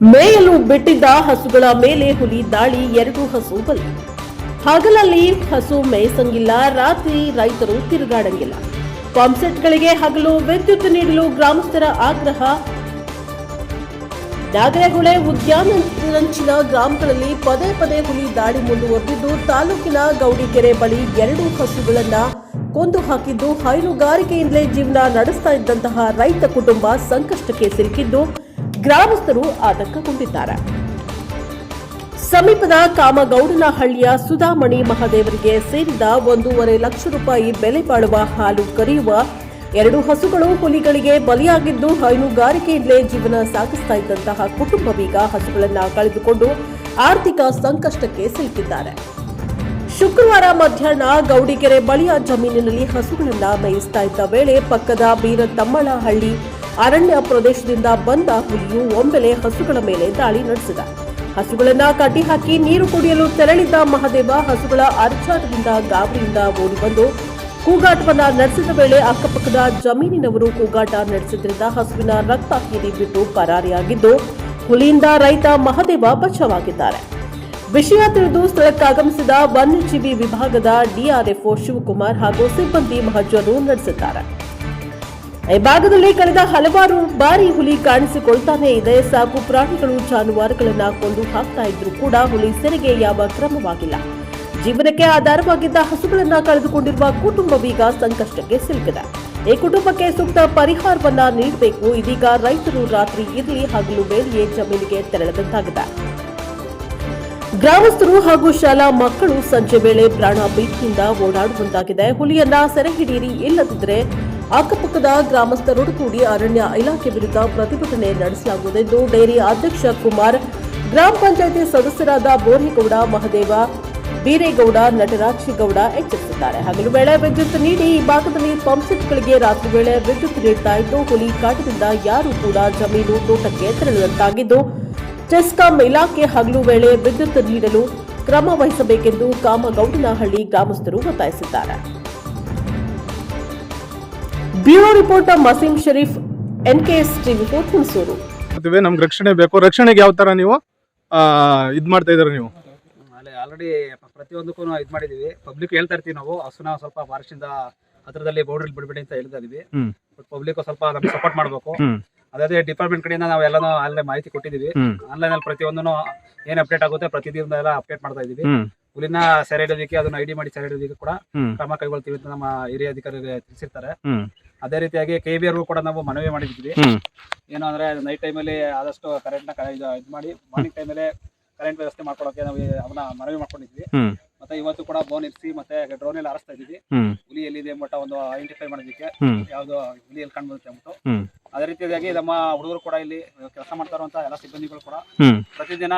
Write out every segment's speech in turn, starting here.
ಮೇಯಲು ಬಿಟ್ಟಿದ್ದ ಹಸುಗಳ ಮೇಲೆ ಹುಲಿ ದಾಳಿ, ಎರಡು ಹಸು ಬಲಿ. ಹಗಲಲ್ಲಿ ಹಸು ಮೇಯಿಸಂಗಿಲ್ಲ, ರಾತ್ರಿ ರೈತರು ತಿರುಗಾಡಂಗಿಲ್ಲ. ಪಂಪ್ಸೆಟ್ಗಳಿಗೆ ಹಗಲು, ವಿದ್ಯುತ್ ನೀಡಲು ಗ್ರಾಮಸ್ಥರ ಆಗ್ರಹ. ನಾಗರಹೊಳೆ ಉದ್ಯಾನಂಚಿನ ಗ್ರಾಮಗಳಲ್ಲಿ ಪದೇ ಪದೇ ಹುಲಿ ದಾಳಿ ಮುಂದುವರೆದಿದ್ದು, ತಾಲೂಕಿನ ಗೌಡಿಕೆರೆ ಬಳಿ ಎರಡು ಹಸುಗಳನ್ನ ಕೊಂದು ಹಾಕಿದ್ದು ಹೈನುಗಾರಿಕೆಯಿಂದಲೇ ಜೀವನ ನಡೆಸ್ತಾ ಇದ್ದಂತಹ ರೈತ ಕುಟುಂಬ ಸಂಕಷ್ಟಕ್ಕೆ ಸಿಲುಕಿದ್ದು. ಗ್ರಾಮಸ್ಥರು ಆತಂಕಗೊಂಡಿದ್ದಾರೆ. ಸಮೀಪದ ಕಾಮಗೌಡನಹಳ್ಳಿಯ ಸುಧಾಮಣಿ ಮಹಾದೇವರಿಗೆ ಸೇರಿದ ಒಂದೂವರೆ ಲಕ್ಷ ರೂಪಾಯಿ ಬೆಲೆ ಬಾಳುವ ಹಾಲು ಕರೆಯುವ ಎರಡು ಹಸುಗಳು ಹುಲಿಗಳಿಗೆ ಬಲಿಯಾಗಿದ್ದು ಹೈನುಗಾರಿಕೆಯಿಂದಲೇ ಜೀವನ ಸಾಗಿಸ್ತಾ ಇದ್ದಂತಹ ಕುಟುಂಬವೀಗ ಹಸುಗಳನ್ನು ಕಳೆದುಕೊಂಡು ಆರ್ಥಿಕ ಸಂಕಷ್ಟಕ್ಕೆ ಸಿಲುಕಿದ್ದಾರೆ. ಶುಕ್ರವಾರ ಮಧ್ಯಾಹ್ನ ಗೌಡಿಗೆರೆ ಬಳಿಯ ಜಮೀನಿನಲ್ಲಿ ಹಸುಗಳನ್ನು ಮೇಯಿಸ್ತಾ ಇದ್ದ ವೇಳೆ ಪಕ್ಕದ ಬೀರತಮ್ಮಳಹಳ್ಳಿ ಅರಣ್ಯ ಪ್ರದೇಶದಿಂದ ಬಂದ ಹುಲಿಯು ಒಂಬೆಲೆ ಹಸುಗಳ ಮೇಲೆ ದಾಳಿ ನಡೆಸಿದ. ಹಸುಗಳನ್ನ ಕಟ್ಟಿಹಾಕಿ ನೀರು ಕುಡಿಯಲು ತೆರಳಿದ್ದ ಮಹದೇವ ಹಸುಗಳ ಅರ್ಚಾಟದಿಂದ ಗಾಬರಿಯಿಂದ ಓಡಿಬಂದು ಕೂಗಾಟವನ್ನ ನಡೆಸಿದ ವೇಳೆ ಅಕ್ಕಪಕ್ಕದ ಜಮೀನಿನವರು ಕೂಗಾಟ ನಡೆಸಿದ್ರಿಂದ ಹಸುವಿನ ರಕ್ತ ಹೀರಿ ಬಿಟ್ಟು ಪರಾರಿಯಾಗಿದ್ದು, ಹುಲಿಯಿಂದ ರೈತ ಮಹದೇವ ಬಚಾವಾಗಿದ್ದಾರೆ. ವಿಷಯ ತಿಳಿದು ಸ್ಥಳಕ್ಕಾಗಮಿಸಿದ ವನ್ಯಜೀವಿ ವಿಭಾಗದ ಡಿಆರ್ಎಫ್ಒ ಶಿವಕುಮಾರ್ ಹಾಗೂ ಸಿಬ್ಬಂದಿ ಮಹಜರು ನಡೆಸಿದ್ದಾರೆ. ಈ ಭಾಗದಲ್ಲಿ ಕಳೆದ ಹಲವಾರು ಬಾರಿ ಹುಲಿ ಕಾಣಿಸಿಕೊಳ್ತಾನೆ ಇದೆ. ಸಾಕು ಪ್ರಾಣಿಗಳು ಜಾನುವಾರುಗಳನ್ನ ಕೊಂದು ಹಾಕ್ತಾ ಇದ್ರು ಕೂಡ ಹುಲಿ ಸೆರೆಗೆ ಯಾವ ಕ್ರಮವಾಗಿಲ್ಲ. ಜೀವನಕ್ಕೆ ಆಧಾರವಾಗಿದ್ದ ಹಸುಗಳನ್ನ ಕಳೆದುಕೊಂಡಿರುವ ಕುಟುಂಬವೀಗ ಸಂಕಷ್ಟಕ್ಕೆ ಸಿಲುಕಿದೆ. ಈ ಕುಟುಂಬಕ್ಕೆ ಸೂಕ್ತ ಪರಿಹಾರವನ್ನ ನೀಡಬೇಕು. ಇದೀಗ ರೈತರು ರಾತ್ರಿ ಇರಲಿ ಹಗಲು ವೇಳೆಯೇ ಜಮೀನಿಗೆ ತೆರಳದಂತಾಗಿದೆ. ಗ್ರಾಮಸ್ಥರು ಹಾಗೂ ಶಾಲಾ ಮಕ್ಕಳು ಸಂಜೆ ವೇಳೆ ಪ್ರಾಣ ಭೀತಿಯಿಂದ ಓಡಾಡುವಂತಾಗಿದೆ. ಹುಲಿಯನ್ನ ಸೆರೆ ಹಿಡಿಯಿರಿ ಇಲ್ಲದಿದ್ದರೆ ಅಕ್ಕಪಕ್ಕದ ಗ್ರಾಮಸ್ಥರೊಡು ಕೂಡಿ ಅರಣ್ಯ ಇಲಾಖೆ ವಿರುದ್ಧ ಪ್ರತಿಭಟನೆ ನಡೆಸಲಾಗುವುದೆಂದು ಡೈರಿ ಅಧ್ಯಕ್ಷ ಕುಮಾರ್, ಗ್ರಾಮ ಪಂಚಾಯಿತಿ ಸದಸ್ಯರಾದ ಬೋರೇಗೌಡ, ಮಹದೇವ, ಬೀರೇಗೌಡ ನಟರಾಜೇಗೌಡ ಎಚ್ಚರಿಸಿದ್ದಾರೆ. ಹಗಲು ವೇಳೆ ವಿದ್ಯುತ್ ನೀಡಿ ಈ ಭಾಗದಲ್ಲಿ ಪಂಪ್ಸೆಟ್ಗಳಿಗೆ ರಾತ್ರಿ ವೇಳೆ ವಿದ್ಯುತ್ ನೀಡ್ತಾ ಇದ್ದು, ಹುಲಿ ಕಾಟದಿಂದ ಯಾರೂ ಕೂಡ ಜಮೀನು ತೋಟಕ್ಕೆ ತೆರಳದಂತಾಗಿದ್ದು ಚೆಸ್ಕಾಂ ಇಲಾಖೆ ಹಗಲು ವೇಳೆ ವಿದ್ಯುತ್ ನೀಡಲು ಕ್ರಮ ವಹಿಸಬೇಕೆಂದು ಕಾಮಗೌಡನಹಳ್ಳಿ ಗ್ರಾಮಸ್ಥರು ಒತ್ತಾಯಿಸಿದ್ದಾರೆ. Bureau report Maseem Sharif NKS TV four Hunsur. ಮಾಡ್ತೀವಿ ನಮ್ಗೆ ರಕ್ಷಣೆ ಬೇಕು. ರಕ್ಷಣೆಗೆ ಯಾವ ತರ ನೀವು ಆ, ಇದ್ ಮಾಡ್ತಾ ಇದಾರೆ ನೀವು? ಅಲ್ಲಿ ಆಲ್ರೆಡಿ ಪ್ರತಿಯೊಂದಕ್ಕೂ ಇದು ಮಾಡಿದೀವಿ. ಪಬ್ಲಿಕ್ ಹೇಳ್ತಾ ಇರ್ತೀವಿ ನಾವು. ಹಸುನ ಸ್ವಲ್ಪ ಫಾರೆಸ್ಟಿಂದ ಹತ್ರದಲ್ಲಿ ಬೌಂಡ್ರಿ ಬಿಡ್ಬೇಡಿ ಅಂತ ಹೇಳ್ತಾ ಇದೀವಿ. ಬಟ್ ಪಬ್ಲಿಕ್ ಸ್ವಲ್ಪ ನಮ್ಗೆ ಸಪೋರ್ಟ್ ಮಾಡಬೇಕು. ಅದೇ ಡಿಪಾರ್ಟ್ಮೆಂಟ್ ಕಡೆಯಿಂದ ನಾವು ಎಲ್ಲಾನು ಆನ್ಲೈನ್ ಮಾಹಿತಿ ಕೊಟ್ಟಿದೀವಿ. ಆನ್ಲೈನ್ ಅಲ್ಲಿ ಪ್ರತಿಯೊಂದನ್ನು ಏನ್ ಅಪ್ಡೇಟ್ ಆಗುತ್ತೆ ಪ್ರತಿದಿನ ಎಲ್ಲ ಅಪ್ಡೇಟ್ ಮಾಡ್ತಾ ಇದೀವಿ. ಹುಲಿನ ಸೆರೆ ಹಿಡಿಯೋದಕ್ಕೆ ಅದನ್ನ ಐಡಿ ಮಾಡಿ ಸೆರೆ ಹಿಡಿಯೋದಕ್ಕೆ ಕೂಡ ಕ್ರಮ ಕೈಗೊಳ್ತೀವಿ ಅಂತ ನಮ್ಮ ಹಿರಿಯ ಅಧಿಕಾರಿಗಳು ತಿಳಿಸಿರ್ತಾರೆ. ಅದೇ ರೀತಿಯಾಗಿ ಕೆ ಬಿ ಆರ್ಗೂ ಕೂಡ ನಾವು ಮನವಿ ಮಾಡಿದ್ವಿ. ಏನು ಅಂದ್ರೆ ನೈಟ್ ಟೈಮಲ್ಲಿ ಆದಷ್ಟು ಕರೆಂಟ್ನ ನ ಇದು ಮಾಡಿ ಮಾರ್ನಿಂಗ್ ಟೈಮಲ್ಲಿ ಕರೆಂಟ್ ವ್ಯವಸ್ಥೆ ಮಾಡ್ಕೊಳಕ್ಕೆ ನಾವು ಅವನ್ನ ಮನವಿ ಮಾಡ್ಕೊಂಡಿದ್ವಿ. ಮತ್ತೆ ಇವತ್ತು ಕೂಡ ಬೋನ್ ಇರಿಸಿ ಮತ್ತೆ ಡ್ರೋನ್ ಎಲ್ಲ ಆರಿಸ್ತಾ ಇದೀವಿ ಹುಲಿ ಎಲ್ಲಿದೆ ಮಟ್ಟ ಒಂದು ಐಡೆಂಟಿಫೈ ಮಾಡೋದಕ್ಕೆ ಯಾವ್ದು ಹುಲಿ ಎಲ್ಲಿ ಕಾಣ್ಬರುತ್ತೆ ಅಂದ್ಬಿಟ್ಟು ಅದೇ ರೀತಿಯಾಗಿ ನಮ್ಮ ಹುಡುಗರು ಕೂಡ ಇಲ್ಲಿ ಕೆಲಸ ಮಾಡ್ತಾ ಇರುವಂತ ಎಲ್ಲ ಸಿಬ್ಬಂದಿಗಳು ಕೂಡ ಪ್ರತಿದಿನ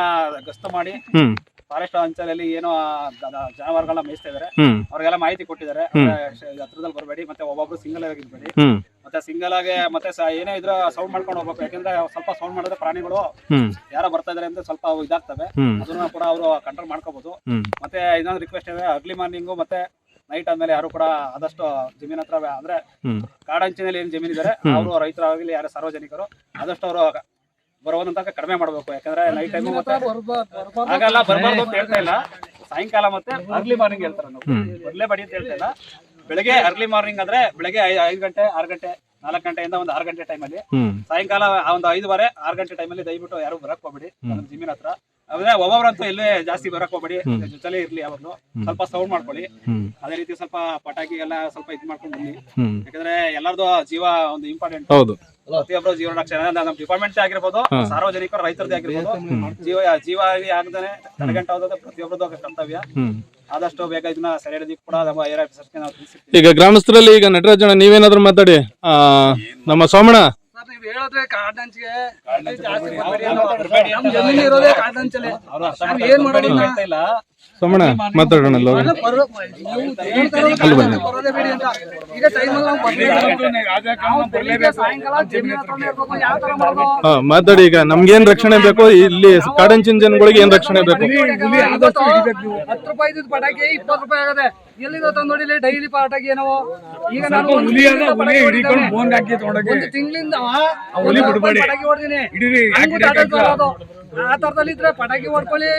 ಗಸ್ತು ಮಾಡಿ ಫಾರೆಸ್ಟ್ ಅಂಚಲಲ್ಲಿ ಏನೋ ಜಾನುವಾರುಗಳನ್ನ ಮೇಯಿಸ್ತಾ ಇದಾರೆ ಅವ್ರಿಗೆಲ್ಲ ಮಾಹಿತಿ ಕೊಟ್ಟಿದ್ದಾರೆ ಹತ್ರದಲ್ಲಿ ಬರಬೇಡಿ ಮತ್ತೆ ಒಬ್ಬೊಬ್ರು ಸಿಂಗಲ್ ಆಗಿ ಇರ್ಬೇಡಿ. ಮತ್ತೆ ಸಿಂಗಲ್ ಆಗಿ ಮತ್ತೆ ಏನೇ ಇದ್ರ ಸೌಂಡ್ ಮಾಡ್ಕೊಂಡು ಹೋಗ್ಬೇಕು. ಯಾಕಂದ್ರೆ ಸ್ವಲ್ಪ ಸೌಂಡ್ ಮಾಡಿದ್ರೆ ಪ್ರಾಣಿಗಳು ಯಾರೋ ಬರ್ತಾ ಇದಾರೆ ಅಂದ್ರೆ ಸ್ವಲ್ಪ ಇದಾಗ್ತವೆ. ಅದನ್ನ ಕೂಡ ಅವರು ಕಂಟ್ರೋಲ್ ಮಾಡ್ಕೋಬಹುದು ಮತ್ತೆ ಇನ್ನೊಂದು ರಿಕ್ವೆಸ್ಟ್ ಇದೆ ಅರ್ಲಿ ಮಾರ್ನಿಂಗು ಮತ್ತೆ ನೈಟ್ ಆದ್ಮೇಲೆ ಯಾರು ಕೂಡ ಆದಷ್ಟು ಜಮೀನ್ ಹತ್ರ ಅಂದ್ರೆ ಕಾಡಂಚಿನಲ್ಲಿ ಏನ್ ಜಮೀನ್ ಇದಾರೆ ಅವರು ರೈತರಾಗಲಿ ಯಾರು ಸಾರ್ವಜನಿಕರು ಆದಷ್ಟು ಅವರು ಬರುವಂತ ತನಕ ಕಡಿಮೆ ಮಾಡ್ಬೇಕು. ಯಾಕಂದ್ರೆ ನೈಟ್ ಟೈಮ್ ಮತ್ತೆ ಆಗಲ್ಲ ಬರಬಾರ್ದು ಅಂತ ಹೇಳ್ತಾ ಇಲ್ಲ. ಸಾಯಂಕಾಲ ಮತ್ತೆ ಅರ್ಲಿ ಮಾರ್ನಿಂಗ್ ಹೇಳ್ತಾರೆ ನಾವು ಮೊದಲೇ ಬಡಿ ಅಂತ ಹೇಳ್ತಾ ಇಲ್ಲ. ಬೆಳಗ್ಗೆ ಅರ್ಲಿ ಮಾರ್ನಿಂಗ್ ಅಂದ್ರೆ ಬೆಳಗ್ಗೆ ಐದ್ ಗಂಟೆ ಆರು ಗಂಟೆ ನಾಲ್ಕು ಗಂಟೆಯಿಂದ ಒಂದು ಆರು ಗಂಟೆ ಟೈಮಲ್ಲಿ ಅಲ್ಲಿ ಸಾಯಂಕಾಲ ಆ ಒಂದು ಐದುವರೆ ಆರು ಗಂಟೆ ಟೈಮಲ್ಲಿ ದಯವಿಟ್ಟು ಯಾರು ಬರಕ್ ಹೋಗ್ಬೇಡಿ. ನಮ್ಮ ಜಮೀನ್ ಹತ್ರ. ಅಂದ್ರೆ ಒಬ್ಬೊಬ್ರಂತೂ ಇಲ್ಲೇ ಜಾಸ್ತಿ ಬರಕ್ ಹೋಗ್ಬೇಡಿ. ಜೊತೆಲೇ ಇರ್ಲಿ ಯಾವಾಗ್ಲೂ. ಸ್ವಲ್ಪ ಸೌಂಡ್ ಮಾಡ್ಕೊಳ್ಳಿ. ಅದೇ ರೀತಿ ಸ್ವಲ್ಪ ಪಟಾಕಿ ಎಲ್ಲ ಸ್ವಲ್ಪ ಇದ್ ಮಾಡ್ಕೊಂಡು ಬನ್ನಿ. ಯಾಕಂದ್ರೆ ಎಲ್ಲಾರ್ದು ಜೀವ ಒಂದು ಇಂಪಾರ್ಟೆಂಟ್ ಹೌದು. ಪ್ರತಿಯೊಬ್ಬರು ಜೀವನ ರಕ್ಷಣೆ ಅಂದ್ರೆ ನಮ್ಮ ಡಿಪಾರ್ಟ್ಮೆಂಟ್ ಆಗಿರ್ಬೋದು ಸಾರ್ವಜನಿಕರು ರೈತರದೇ ಆಗಿರ್ಬೋದು. ಜೀವ ಜೀವ ಆಗದೇ ತಡೆಗಂಟಾಗೋದು ಪ್ರತಿಯೊಬ್ಬರದ್ದು ಕರ್ತವ್ಯ. ಆದಷ್ಟು ಬೇಗ ಇದನ್ನ ಸೆರೆ ಹಿಡಿಯೋದಕ್ಕೆ ಕೂಡ ನಮ್ಮ ಏರ್ ಆಫೀಸರ್ಸ್ಗೆ ನಾವು ತಿಳಿಸಿರ್ತೀವಿ. ಈಗ ಗ್ರಾಮಸ್ಥರಲ್ಲಿ ಈಗ ನಟರಾಜಣ್ಣ ನೀವೇನಾದ್ರೂ ಮಾತಾಡಿ? ಆ ನಮ್ಮ ಸೋಮಣ್ಣ. ನೀವು ಹೇಳಿದ್ರೆ ಕಾಡಂಚಿಗೆ ಜಾಸ್ತಿ ನಮ್ ಜಮೀನು ಇರೋದೇ ಕಾಡಂಚಲೆ ಅವ್ರು ಅರ್ಥ ನಾವ್ ಏನ್ ಮಾಡೋದು ಬೇಡಿ ಇಲ್ಲ. ಸೋಮಣ್ಣ ಮಾತಾಡೋಣ ಅಲ್ಲ ಬನ್ನಿ. ಅಂತ. ಈಗ ಟೈಮ್ ಅಲ್ಲಿ ನಾವು ಬರ್ಲೇಬೇಕು. ನಾವು ಬೆಳಿಗ್ಗೆ ಸಾಯಂಕಾಲ ಜಮೀನ್ ಹತ್ರನೇ ಇರ್ಬೇಕು. ಯಾವ ತರ ಮಾಡೋದು ಹಾ ಮಾತಾಡಿ ಈಗ. ನಮ್ಗೇನ್ ರಕ್ಷಣೆ ಬೇಕು? ಇಲ್ಲಿ ಕಾಡಂಚಿನ ಜನಗಳಿಗೆ ಏನ್ ರಕ್ಷಣೆ ಬೇಕು? ಹತ್ತು ರೂಪಾಯಿ ಪಟಾಕಿ ಇಪ್ಪತ್ತು ರೂಪಾಯಿ ಆಗದೆ ಎಲ್ಲಿಂದ ತಂದೋಡಿಲಿ ಡೈಲಿ ಪಟಾಕಿ ಏನೋ ಈಗ ನಾನು ತಿಂಗಳಿಂದ ಪಟಾಕಿ ಹೊಡ್ದೀನಿ. ಆ ತರದಲ್ಲಿ ಇದ್ರೆ ಪಟಾಕಿ ಹೊಡ್ಕೊಳ್ಳಿ.